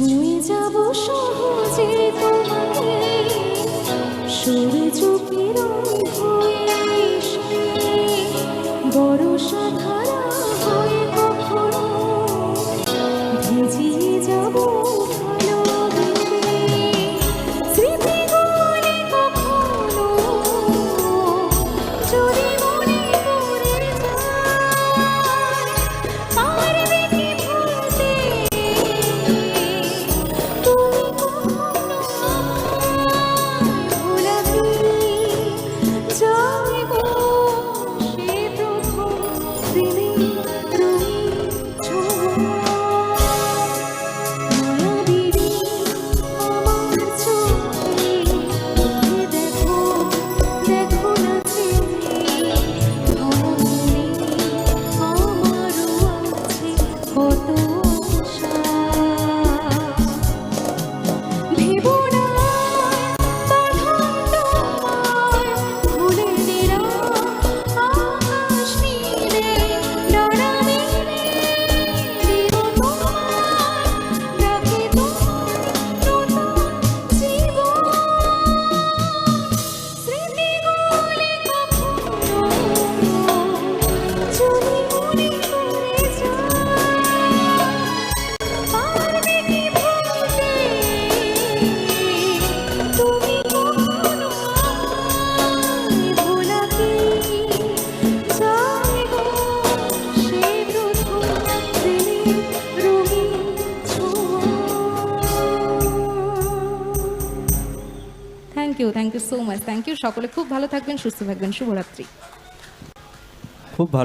ছুঁয়ে যাব সহজে তোমাকে। সরে চোখের বড় সাধা you thank you so much thank you সকলে। খুব ভালো থাকবেন, সুস্থ থাকবেন। শুভরাত্রি। খুব ভালো